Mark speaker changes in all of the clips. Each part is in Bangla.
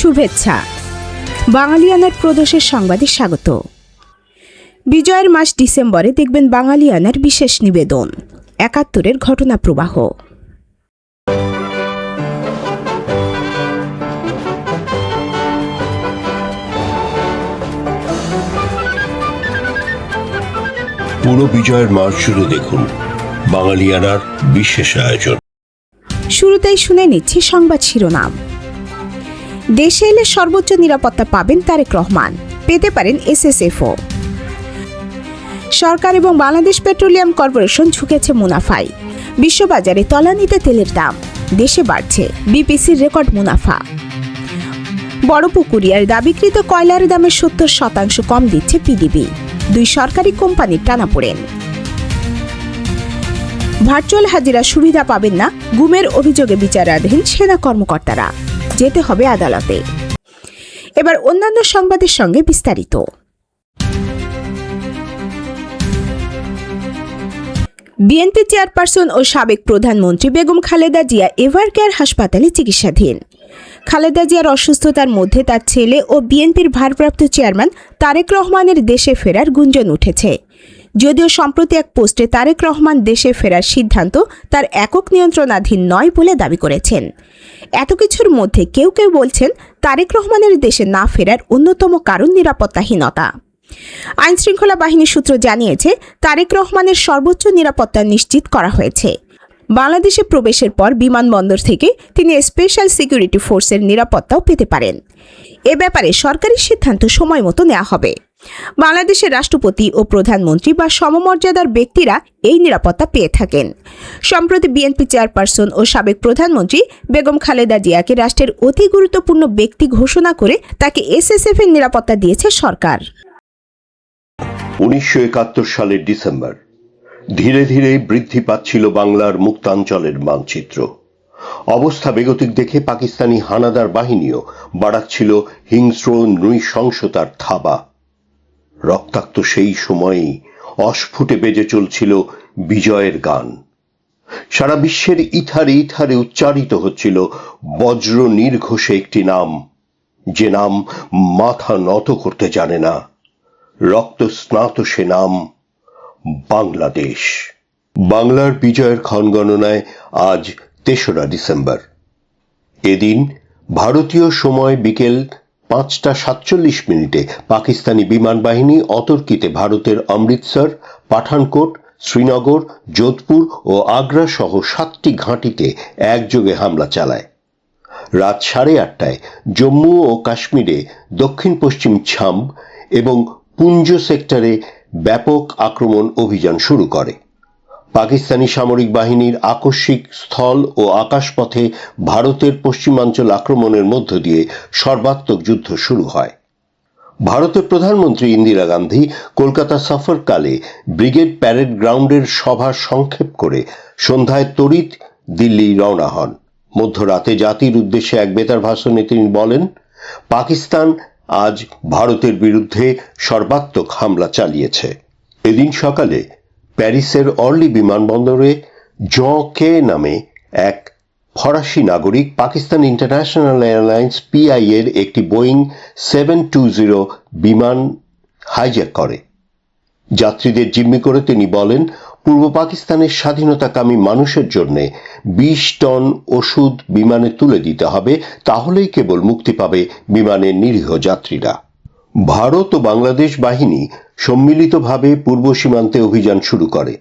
Speaker 1: শুভেচ্ছা। বাঙালিয়ানার প্রদোষের সংবাদে স্বাগত। বিজয়ের মাস ডিসেম্বরে দেখবেন বাঙালিয়ানার বিশেষ নিবেদন একাত্তরের ঘটনা প্রবাহ
Speaker 2: পুরো বিজয়ের মাস জুড়ে দেখুন বাঙালিয়ানার বিশেষ আয়োজন।
Speaker 1: শুরুতেই শুনে নিচ্ছি সংবাদ শিরোনাম। দেশে এলে সর্বোচ্চ নিরাপত্তা পাবেন তারেক রহমান। পেতে পারেন এসএসএফও। সরকার এবং বাংলাদেশ পেট্রোলিয়াম কর্পোরেশন ঝুঁকেছে মুনাফায়। বিশ্ববাজারে তলানিতে তেলের দাম, দেশে বাড়ছে বিপিসির রেকর্ড মুনাফা। বড় বড়পুকুরিয়ার দাবিকৃত কয়লার দামের সত্তর শতাংশ কম দিচ্ছে পিডিবি। দুই সরকারি কোম্পানির টানাপোড়েন ভার্চুয়াল হাজিরা সুবিধা পাবেন না, গুমের অভিযোগে বিচারাধীন সেনা কর্মকর্তারা। যেতে হবে আদালতে। এবার অন্যান্য সংবাদের সঙ্গে বিস্তারিত। বিএনপি চেয়ারপারসন ও সাবেক প্রধানমন্ত্রী বেগম খালেদা জিয়া এভার কেয়ার হাসপাতালে চিকিৎসাধীন। খালেদা জিয়ার অসুস্থতার মধ্যে তার ছেলে ও বিএনপির ভারপ্রাপ্ত চেয়ারম্যান তারেক রহমানের দেশে ফেরার গুঞ্জন উঠেছে। যদিও সম্প্রতি এক পোস্টে তারেক রহমান দেশে ফেরার সিদ্ধান্ত তার একক নিয়ন্ত্রণাধীন নয় বলে দাবি করেছেন। এত কিছুর মধ্যে কেউ কেউ বলছেন তারেক রহমানের দেশে না ফেরার অন্যতম কারণ নিরাপত্তাহীনতা। আইনশৃঙ্খলা বাহিনী সূত্র জানিয়েছে, তারেক রহমানের সর্বোচ্চ নিরাপত্তা নিশ্চিত করা হয়েছে। বাংলাদেশে প্রবেশের পর বিমানবন্দর থেকে তিনি স্পেশাল সিকিউরিটি ফোর্সের নিরাপত্তাও পেতে পারেন। এ ব্যাপারে সরকারি সিদ্ধান্ত সময় মতো নেওয়া হবে। বাংলাদেশের রাষ্ট্রপতি ও প্রধানমন্ত্রী বা সমমর্যাদার ব্যক্তিরা এই নিরাপত্তা পেয়ে থাকেন। সম্প্রতি বিএনপি চেয়ারপারসন ও সাবেক প্রধানমন্ত্রী বেগম খালেদা জিয়াকে রাষ্ট্রের অতি গুরুত্বপূর্ণ ব্যক্তি ঘোষণা করে তাকে এসএসএফ এর নিরাপত্তা দিয়েছে সরকার।
Speaker 2: উনিশশো একাত্তর সালের ডিসেম্বর, ধীরে ধীরে বৃদ্ধি পাচ্ছিল বাংলার মুক্তাঞ্চলের মানচিত্র। অবস্থা বেগতিক দেখে পাকিস্তানি হানাদার বাহিনীও বাড়াচ্ছিল হিংস্র নৃশংসতার থাবা। রক্তাক্ত সেই সময়েই অস্ফুটে বেজে চলছিল বিজয়ের গান। সারা বিশ্বের ইথারে ইথারে উচ্চারিত হচ্ছিল বজ্র নির্ঘোষে একটি নাম, যে নাম মাথা নত করতে জানে না। রক্ত স্নাত সে নাম বাংলাদেশ। বাংলার বিজয়ের ক্ষণগণনায় আজ তেসরা ডিসেম্বর। এদিন ভারতীয় সময় বিকেল পাঁচটা সাতচল্লিশ মিনিটে পাকিস্তানি বিমান বাহিনী অতর্কিতে ভারতের অমৃতসর, পাঠানকোট, শ্রীনগর, যোধপুর ও আগ্রা সহ সাতটি ঘাঁটিতে একযোগে হামলা চালায়। রাত সাড়ে আটটায় জম্মু ও কাশ্মীরে দক্ষিণ পশ্চিম ছাম্ব এবং পুঞ্জ সেক্টরে ব্যাপক আক্রমণ অভিযান শুরু করে। পাকিস্তানি সামরিক বাহিনীর আকস্মিক স্থল ও আকাশপথে ভারতের পশ্চিমাঞ্চল আক্রমণের মধ্য দিয়ে সর্বাত্মক যুদ্ধ শুরু হয়। ভারতের প্রধানমন্ত্রী ইন্দিরা গান্ধী কলকাতা সফরকালে ব্রিগেড প্যারেড গ্রাউন্ডের সভা সংক্ষেপ করে সন্ধ্যায় তড়িৎ দিল্লি রওনা হন। মধ্যরাতে জাতির উদ্দেশ্যে এক বেতার ভাষণে তিনি বলেন, পাকিস্তান আজ ভারতের বিরুদ্ধে সর্বাত্মক হামলা চালিয়েছে। এদিন সকালে প্যারিসের অর্লি বিমানবন্দরে জ কে নামে এক ফরাসি নাগরিক পাকিস্তান ইন্টারন্যাশনাল এয়ারলাইন্স পিআই এর একটি বোয়িং সেভেন টু জিরো বিমান হাইজ্যাক করে। যাত্রীদের জিম্মি করে তিনি বলেন, পূর্ব পাকিস্তানের স্বাধীনতাকামী মানুষের জন্য বিশ টন ওষুধ বিমানে তুলে দিতে হবে, তাহলেই কেবল মুক্তি পাবে বিমানের নিরীহ যাত্রীরা। ভারত ও বাংলাদেশ বাহিনী সম্মিলিতভাবে পূর্ব সীমান্তে অভিযান শুরু করে।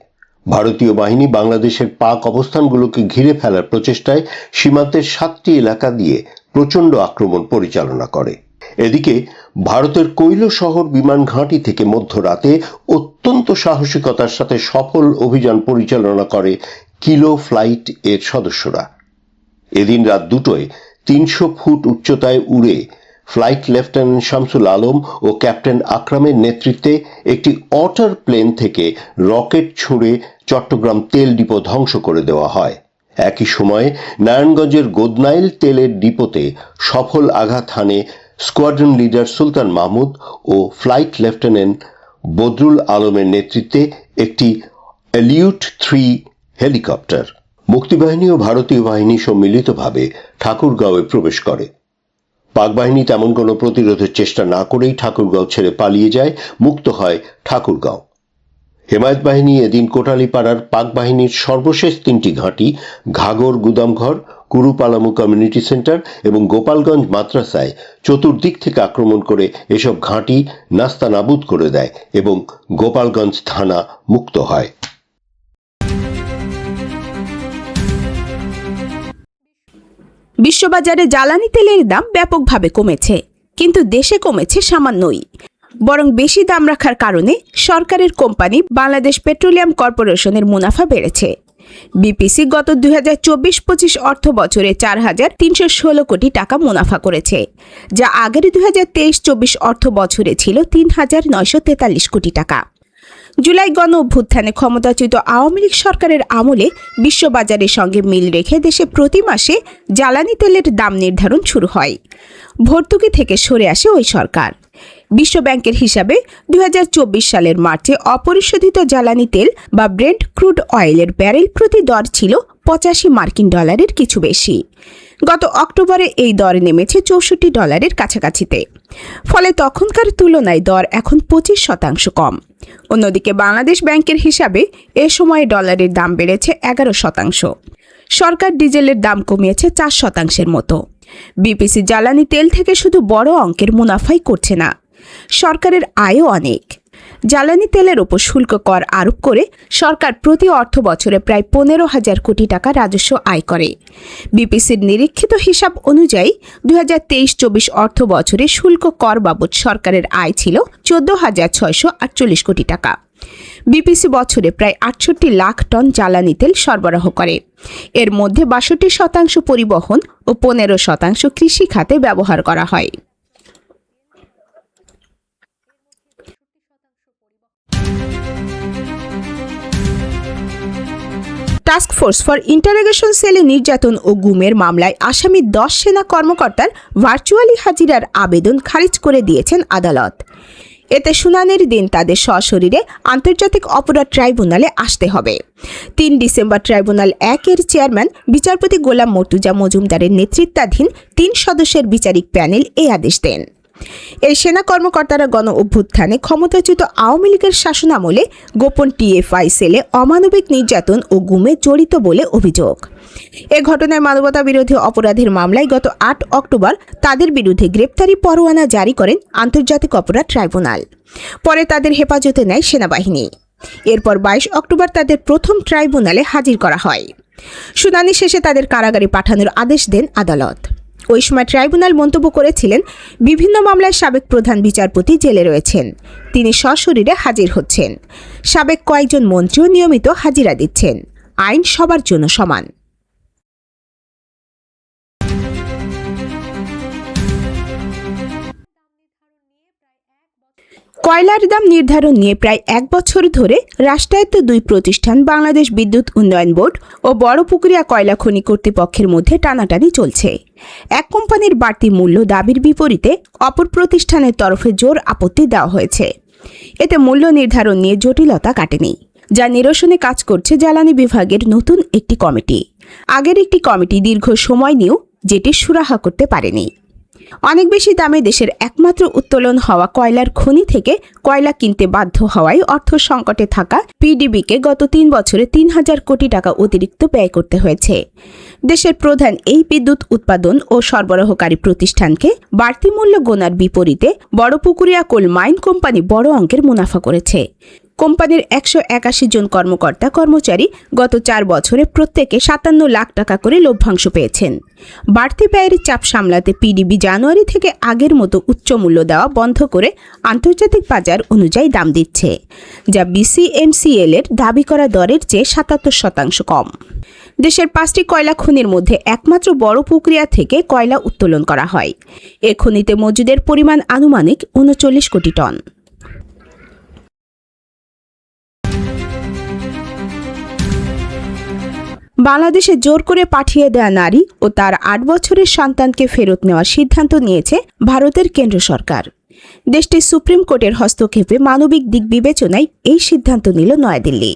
Speaker 2: ভারতীয় বাহিনী বাংলাদেশের পাক অবস্থানগুলোকে ঘিরে ফেলার প্রচেষ্টায় সীমান্তের সাতটি এলাকা দিয়ে প্রচণ্ড আক্রমণ পরিচালনা করে। এদিকে, ভারতের কৈল শহর বিমান ঘাঁটি থেকে মধ্যরাতে অত্যন্ত সাহসিকতার সাথে সফল অভিযান পরিচালনা করে কিলো ফ্লাইট এর সদস্যরা। এদিন রাত দুটোয় তিনশো ফুট উচ্চতায় উড়ে ফ্লাইট লেফটেন্যান্ট শামসুল আলম ও ক্যাপ্টেন আকরামের নেতৃত্বে একটি অটার প্লেন থেকে রকেট ছুঁড়ে চট্টগ্রাম তেল ডিপো ধ্বংস করে দেওয়া হয়। একই সময়ে নারায়ণগঞ্জের গোদনাইল তেলের ডিপোতে সফল আঘাত হানে স্কোয়াড্রন লিডার সুলতান মাহমুদ ও ফ্লাইট লেফটেন্যান্ট বদরুল আলমের নেতৃত্বে একটি এলিউট থ্রি হেলিকপ্টার। মুক্তিবাহিনী ও ভারতীয় বাহিনী সম্মিলিতভাবে ঠাকুরগাঁওয়ে প্রবেশ করে। পাক বাহিনী তেমন কোনো প্রতিরোধের চেষ্টা না করেই ঠাকুরগাঁও ছেড়ে পালিয়ে যায়, মুক্ত হয় ঠাকুরগাঁও। হেমায়ত বাহিনী এদিন কোটালীপাড়ার পাক বাহিনীর সর্বশেষ তিনটি ঘাঁটি, ঘাগর গুদামঘর, কুরুপালামু কমিউনিটি সেন্টার এবং গোপালগঞ্জ মাদ্রাসায় চতুর্দিক থেকে আক্রমণ করে এসব ঘাঁটি নাস্তানাবুদ করে দেয় এবং গোপালগঞ্জ থানা মুক্ত হয়।
Speaker 1: বিশ্ববাজারে জ্বালানি তেলের দাম ব্যাপকভাবে কমেছে, কিন্তু দেশে কমেছে সামান্যই। বরং বেশি দাম রাখার কারণে সরকারের কোম্পানি বাংলাদেশ পেট্রোলিয়াম কর্পোরেশনের মুনাফা বেড়েছে। বিপিসি গত দুই হাজার চব্বিশ পঁচিশ অর্থ বছরে চার হাজার তিনশো ষোলো কোটি টাকা মুনাফা করেছে, যা আগের দুই হাজার তেইশ চব্বিশ অর্থ বছরে ছিল তিন হাজার নয়শো তেতাল্লিশ কোটি টাকা। জুলাই গণ অভ্যুত্থানে ক্ষমতাচ্যুত আওয়ামী লীগ সরকারের আমলে বিশ্ববাজারের সঙ্গে মিল রেখে দেশে প্রতি মাসে জ্বালানি তেলের দাম নির্ধারণ শুরু হয়। ভর্তুকি থেকে সরে আসে ওই সরকার। বিশ্ব ব্যাংকের হিসাবে দু হাজার চব্বিশ সালের মার্চে অপরিশোধিত জ্বালানি তেল বা ব্রেন্ট ক্রুড অয়েলের ব্যারেল প্রতি দর ছিল পঁচাশি মার্কিন ডলারের কিছু বেশি। গত অক্টোবরে এই দর নেমেছে চৌষট্টি ডলারের কাছাকাছিতে। ফলে তখনকার তুলনায় দর এখন পঁচিশ শতাংশ কম। অন্যদিকে বাংলাদেশ ব্যাংকের হিসাবে এ সময়ে ডলারের দাম বেড়েছে এগারো শতাংশ। সরকার ডিজেলের দাম কমিয়েছে চার শতাংশের মতো। বিপিসি জ্বালানি তেল থেকে শুধু বড় অঙ্কের মুনাফাই করছে না। সরকারের আয়ও অনেক। জ্বালানি তেলের ওপর শুল্ক কর আরোপ করে সরকার প্রতি অর্থ বছরে প্রায় পনেরো হাজার কোটি টাকা রাজস্ব আয় করে। বিপিসির নিরীক্ষিত হিসাব অনুযায়ী দুই হাজার তেইশ চব্বিশ অর্থ বছরে শুল্ক কর বাবদ সরকারের আয় ছিল চোদ্দ হাজার ছয়শো আটচল্লিশ কোটি টাকা। বিপিসি বছরে প্রায় আটষট্টি লাখ টন জ্বালানি তেল সরবরাহ করে। এর মধ্যে বাষট্টি শতাংশ পরিবহন ও পনেরো শতাংশ কৃষি খাতে ব্যবহার করা হয়। টাস্ক ফোর্স ফর ইন্টারোগেশন সেলে নির্যাতন ও গুমের মামলায় আসামি দশ সেনা কর্মকর্তার ভার্চুয়ালি হাজিরার আবেদন খারিজ করে দিয়েছেন আদালত। এতে শুনানির দিন তাদের সশরীরে আন্তর্জাতিক অপরাধ ট্রাইব্যুনালে আসতে হবে। তিন ডিসেম্বর ট্রাইব্যুনাল একের চেয়ারম্যান, বিচারপতি গোলাম মর্তুজা মজুমদারের নেতৃত্বাধীন তিন সদস্যের বিচারিক প্যানেল এ আদেশ দেন। এই সেনা কর্মকর্তারা গণ অভ্যুত্থানে ক্ষমতাচ্যুত আওয়ামী লীগের শাসনামলে গোপন টিএফআই সেলে অমানবিক নির্যাতন ও গুমে জড়িত বলে অভিযোগ। এ ঘটনায় মানবতা বিরোধী অপরাধের মামলায় গত আট অক্টোবর তাদের বিরুদ্ধে গ্রেপ্তারি পরোয়ানা জারি করেন আন্তর্জাতিক অপরাধ ট্রাইব্যুনাল। পরে তাদের হেফাজতে নেয় সেনাবাহিনী। এরপর বাইশ অক্টোবর তাদের প্রথম ট্রাইব্যুনালে হাজির করা হয়। শুনানি শেষে তাদের কারাগারে পাঠানোর আদেশ দেন আদালত। ওই সময় ট্রাইব্যুনাল মন্তব্য করেছিলেন, বিভিন্ন মামলায় সাবেক প্রধান বিচারপতি জেলে রয়েছেন। তিনি সশরীরে হাজির হচ্ছেন। সাবেক কয়েকজন মন্ত্রীও নিয়মিত হাজিরা দিচ্ছেন। আইন সবার জন্য সমান। কয়লার দাম নির্ধারণ নিয়ে প্রায় এক বছর ধরে রাষ্ট্রায়ত্ত দুই প্রতিষ্ঠান বাংলাদেশ বিদ্যুৎ উন্নয়ন বোর্ড ও বড়পুকুরিয়া কয়লা খনি কর্তৃপক্ষের মধ্যে টানাটানি চলছে। এক কোম্পানির বাড়তি মূল্য দাবির বিপরীতে অপর প্রতিষ্ঠানের তরফে জোর আপত্তি দেওয়া হয়েছে। এতে মূল্য নির্ধারণ নিয়ে জটিলতা কাটেনি, যা নিরসনে কাজ করছে জ্বালানি বিভাগের নতুন একটি কমিটি। আগের একটি কমিটি দীর্ঘ সময় নিয়েও যেটি সুরাহা করতে পারেনি। অনেক বেশি দামে দেশের একমাত্র উত্তোলন হওয়া কয়লার খনি থেকে কয়লা কিনতে বাধ্য হওয়ায় অর্থ সংকটে থাকা পিডিবিকে গত তিন বছরে তিন হাজার কোটি টাকা অতিরিক্ত ব্যয় করতে হয়েছে। দেশের প্রধান এই বিদ্যুৎ উৎপাদন ও সরবরাহকারী প্রতিষ্ঠানকে বাড়তি মূল্য গোনার বিপরীতে বড়পুকুরিয়া কোল মাইন কোম্পানি বড় অঙ্কের মুনাফা করেছে। কোম্পানির একশো একাশি জন কর্মকর্তা কর্মচারী গত চার বছরে প্রত্যেকে সাতান্ন লাখ টাকা করে লভ্যাংশ পেয়েছেন। বাড়তি ব্যয়ের চাপ সামলাতে পিডিবি জানুয়ারি থেকে আগের মতো উচ্চ মূল্য দেওয়া বন্ধ করে আন্তর্জাতিক বাজার অনুযায়ী দাম দিচ্ছে, যা বিসিএমসিএল এর দাবি করা দরের চেয়ে সাতাত্তর শতাংশ কম। দেশের পাঁচটি কয়লা খনির মধ্যে একমাত্র বড় প্রক্রিয়া থেকে কয়লা উত্তোলন করা হয়। এ খনিতে মজুদের পরিমাণ আনুমানিক উনচল্লিশ কোটি টন। বাংলাদেশে জোর করে পাঠিয়ে দেয়া নারী ও তার আট বছরের সন্তানকে ফেরত নেওয়ার সিদ্ধান্ত নিয়েছে ভারতের কেন্দ্র সরকার। দেশটির সুপ্রিম কোর্টের হস্তক্ষেপে মানবিক দিক বিবেচনায় এই সিদ্ধান্ত নিল নয়াদিল্লি।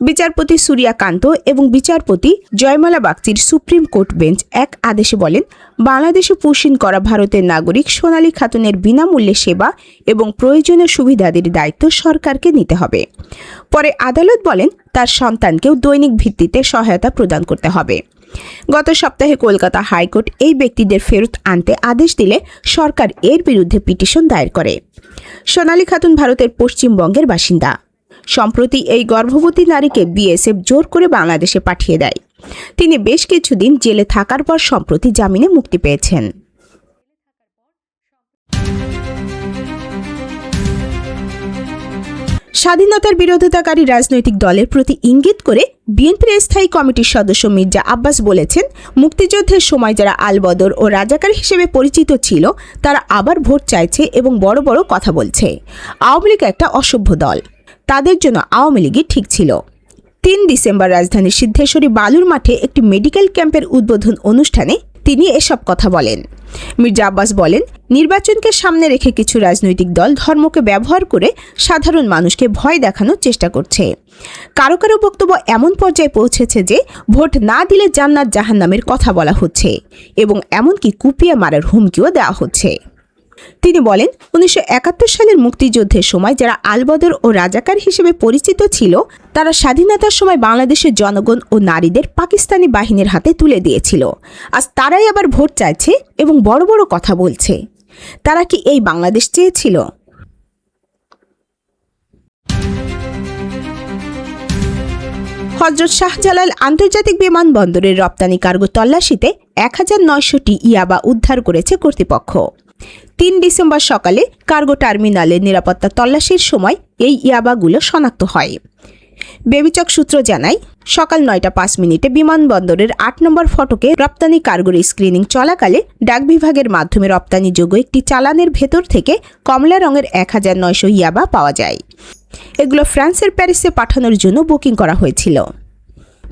Speaker 1: বিচারপতি সূর্যাকান্ত এবং বিচারপতি জয়মালা বাগচির সুপ্রিম কোর্ট বেঞ্চ এক আদেশে বলেন, বাংলাদেশে পুষিন করা ভারতের নাগরিক সোনালী খাতুনের বিনামূল্যে সেবা এবং প্রয়োজনীয় সুবিধাদের দায়িত্ব সরকারকে নিতে হবে। পরে আদালত বলেন, তার সন্তানকেও দৈনিক ভিত্তিতে সহায়তা প্রদান করতে হবে। গত সপ্তাহে কলকাতা হাইকোর্ট এই ব্যক্তিদের ফেরত আনতে আদেশ দিলে সরকার এর বিরুদ্ধে পিটিশন দায়ের করে। সোনালী খাতুন ভারতের পশ্চিমবঙ্গের বাসিন্দা। সম্প্রতি এই গর্ভবতী নারীকে বিএসএফ জোর করে বাংলাদেশে পাঠিয়ে দেয়। তিনি বেশ কিছুদিন জেলে থাকার পর সম্প্রতি জামিনে মুক্তি পেয়েছেন। স্বাধীনতার বিরোধিতাকারী রাজনৈতিক দলের প্রতি ইঙ্গিত করে বিএনপির স্থায়ী কমিটির সদস্য মির্জা আব্বাস বলেছেন, মুক্তিযুদ্ধের সময় যারা আলবদর ও রাজাকার হিসেবে পরিচিত ছিল, তারা আবার ভোট চাইছে এবং বড় বড় কথা বলছে। আওয়ামী লীগ একটা অসভ্য দল। তাদের জন্য আওয়ামী লীগই ঠিক ছিল। তিন ডিসেম্বর রাজধানীর সিদ্ধেশ্বরী বালুর মাঠে একটি মেডিকেল ক্যাম্পের উদ্বোধন অনুষ্ঠানে তিনি এসব কথা বলেন। মির্জা আব্বাস বলেন, নির্বাচনকে সামনে রেখে কিছু রাজনৈতিক দল ধর্মকে ব্যবহার করে সাধারণ মানুষকে ভয় দেখানোর চেষ্টা করছে। কারও কারও বক্তব্য এমন পর্যায়ে পৌঁছেছে যে, ভোট না দিলে জান্নাত জাহান্নামের কথা বলা হচ্ছে এবং এমনকি কুপিয়ে মারার হুমকিও দেওয়া হচ্ছে। তিনি বলেন, উনিশশো একাত্তর সালের মুক্তিযুদ্ধের সময় যারা আলবদর ও রাজাকার হিসেবে পরিচিত ছিল, তারা স্বাধীনতার সময় বাংলাদেশের জনগণ ও নারীদের পাকিস্তানি বাহিনীর হাতে তুলে দিয়েছিল। আজ তারাই আবার ভোট চাইছে এবং বড় বড় কথা বলছে। তারা কি এই বাংলাদেশ চেয়েছিল? হজরত শাহজালাল আন্তর্জাতিক বিমানবন্দরের রপ্তানি কার্গো তল্লাশিতে এক হাজার নয়শোটি ইয়াবা উদ্ধার করেছে কর্তৃপক্ষ। তিন ডিসেম্বর সকালে কার্গো টার্মিনালের নিরাপত্তা তল্লাশির সময় এই ইয়াবাগুলো শনাক্ত হয়। বেবিচক সূত্র জানায়, সকাল নয়টা পাঁচ মিনিটে বিমানবন্দরের আট নম্বর ফটকে রপ্তানি কার্গোর স্ক্রিনিং চলাকালে ডাক বিভাগের মাধ্যমে রপ্তানিযোগ্য একটি চালানের ভেতর থেকে কমলা রঙের এক হাজার নয়শো ইয়াবা পাওয়া যায়। এগুলো ফ্রান্সের প্যারিসে পাঠানোর জন্য বুকিং করা হয়েছিল।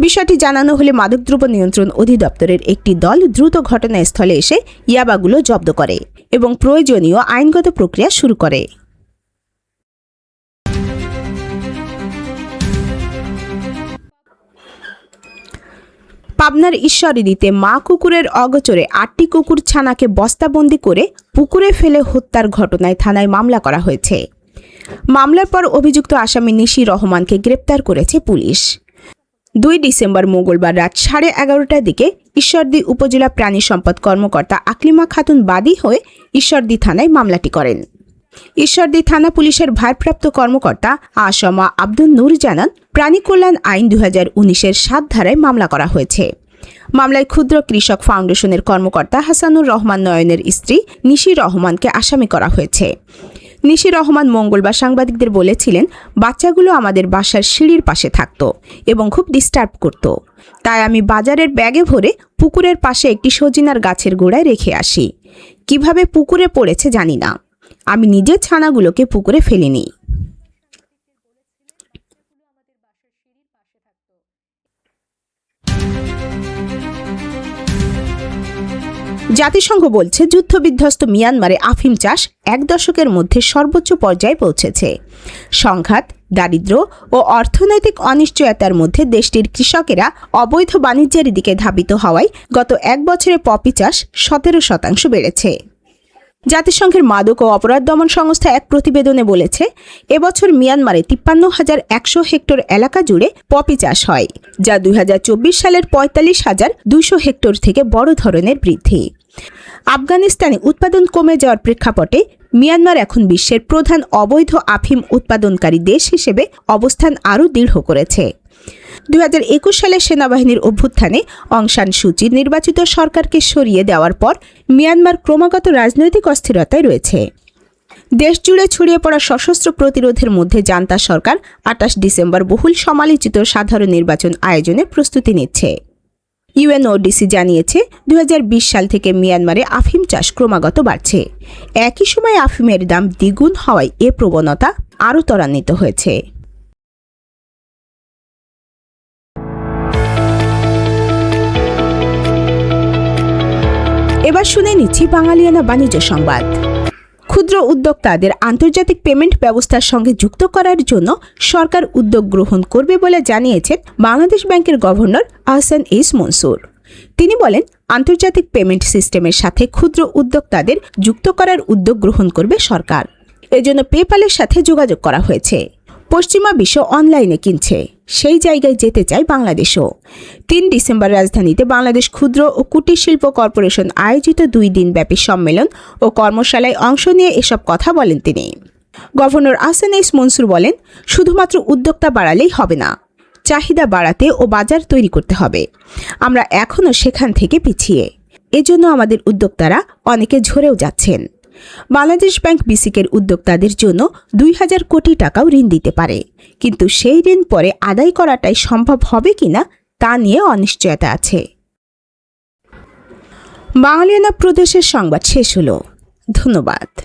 Speaker 1: বিষয়টি জানানো হলে মাদকদ্রব্য নিয়ন্ত্রণ অধিদপ্তরের একটি দল দ্রুত ঘটনাস্থলে এসে ইয়াবাগুলো জব্দ করে। এবং প্রয়োজনীয় আইনগত প্রক্রিয়া শুরু করে। পাবনার ঈশ্বরদীতে মা কুকুরের অগোচরে আটটি কুকুর ছানাকে বস্তাবন্দি করে পুকুরে ফেলে হত্যার ঘটনায় থানায় মামলা করা হয়েছে। মামলার পর অভিযুক্ত আসামি নিশি রহমানকে গ্রেপ্তার করেছে পুলিশ। দুই ডিসেম্বর মঙ্গলবার রাত সাড়ে এগারোটার দিকে ঈশ্বরদী উপজেলা প্রাণী সম্পদ কর্মকর্তা আকলিমা খাতুন বাদী হয়ে ঈশ্বরদী থানায় মামলাটি করেন। ঈশ্বরদী থানা পুলিশের ভারপ্রাপ্ত কর্মকর্তা আসমা আব্দুল নূর জানান, প্রাণী কল্যাণ আইন দু হাজার উনিশের সাত ধারায় মামলা করা হয়েছে। মামলায় ক্ষুদ্র কৃষক ফাউন্ডেশনের কর্মকর্তা হাসানুর রহমান নয়নের স্ত্রী নিশি রহমানকে আসামি করা হয়েছে। নিশি রহমান মঙ্গলবার সাংবাদিকদের বলেছিলেন, বাচ্চাগুলো আমাদের বাসার সিঁড়ির পাশে থাকত এবং খুব ডিস্টার্ব করত। তাই আমি বাজারের ব্যাগে ভরে পুকুরের পাশে একটি সজিনার গাছের গোড়ায় রেখে আসি। কীভাবে পুকুরে পড়েছে জানি না। আমি নিজের ছানাগুলোকে পুকুরে ফেলিনি। জাতিসংঘ বলছে যুদ্ধবিধ্বস্ত মিয়ানমারে আফিম চাষ এক দশকের মধ্যে সর্বোচ্চ পর্যায়ে পৌঁছেছে। সংঘাত, দারিদ্র ও অর্থনৈতিক অনিশ্চয়তার মধ্যে দেশটির কৃষকেরা অবৈধ বাণিজ্যের দিকে ধাবিত হওয়ায় গত এক বছরে পপি চাষ সতেরো শতাংশ বেড়েছে। জাতিসংঘের মাদক ও অপরাধ দমন সংস্থা এক প্রতিবেদনে বলেছে, এবছর মিয়ানমারে তিপ্পান্ন হাজার একশো হেক্টর এলাকা জুড়ে পপি চাষ হয়, যা দুই হাজার চব্বিশ সালের পঁয়তাল্লিশ হাজার দুইশো হেক্টর থেকে বড় ধরনের বৃদ্ধি। আফগানিস্তানে উৎপাদন কমে যাওয়ার প্রেক্ষাপটে মিয়ানমার এখন বিশ্বের প্রধান অবৈধ আফিম উৎপাদনকারী দেশ হিসেবে অবস্থান আরও দৃঢ় করেছে। দু হাজার একুশ সালে সেনাবাহিনীর অভ্যুত্থানে অংশান সূচির নির্বাচিত সরকারকে সরিয়ে দেওয়ার পর মিয়ানমার ক্রমাগত রাজনৈতিক অস্থিরতায় রয়েছে। দেশ জুড়ে ছড়িয়ে পড়া সশস্ত্র প্রতিরোধের মধ্যে জান্তা সরকার আটাশ ডিসেম্বর বহুল সমালোচিত সাধারণ নির্বাচন আয়োজনে প্রস্তুতি নিচ্ছে। ইউএনওডিসি জানিয়েছে দু হাজার বিশ সাল থেকে মিয়ানমারে আফিম চাষ ক্রমাগত বাড়ছে। একই সময় আফিমের দাম দ্বিগুণ হওয়ায় এ প্রবণতা আরও ত্বরান্বিত হয়েছে। এবার শুনে নিচ্ছি বাঙালিয়ানা বাণিজ্য সংবাদ। ক্ষুদ্র উদ্যোক্তাদের আন্তর্জাতিক পেমেন্ট ব্যবস্থার সঙ্গে যুক্ত করার জন্য সরকার উদ্যোগ গ্রহণ করবে বলে জানিয়েছেন বাংলাদেশ ব্যাংকের গভর্নর আহসান এইস মনসুর। তিনি বলেন, আন্তর্জাতিক পেমেন্ট সিস্টেমের সাথে ক্ষুদ্র উদ্যোক্তাদের যুক্ত করার উদ্যোগ গ্রহণ করবে সরকার। এজন্য পেপালের সাথে যোগাযোগ করা হয়েছে। পশ্চিমা বিশ্ব অনলাইনে কিনছে। সেই জায়গায় যেতে চায় বাংলাদেশও। তিন ডিসেম্বর রাজধানীতে বাংলাদেশ ক্ষুদ্র ও কুটির শিল্প কর্পোরেশন আয়োজিত দুই দিনব্যাপী সম্মেলন ও কর্মশালায় অংশ নিয়ে এসব কথা বলেন তিনি। গভর্নর আসান এস মনসুর বলেন, শুধুমাত্র উদ্যোক্তা বাড়ালেই হবে না, চাহিদা বাড়াতে ও বাজার তৈরি করতে হবে। আমরা এখনও সেখান থেকে পিছিয়ে। এজন্য আমাদের উদ্যোক্তারা অনেকে ঝরেও যাচ্ছেন। বাংলাদেশ ব্যাংক বিসিকের উদ্যোক্তাদের জন্য দুই হাজার কোটি টাকাও ঋণ দিতে পারে। কিন্তু সেই ঋণ পরে আদায় করাটাই সম্ভব হবে কিনা তা নিয়ে অনিশ্চয়তা আছে। বাঙালিয়ানা প্রদেশের সংবাদ শেষ হল। ধন্যবাদ।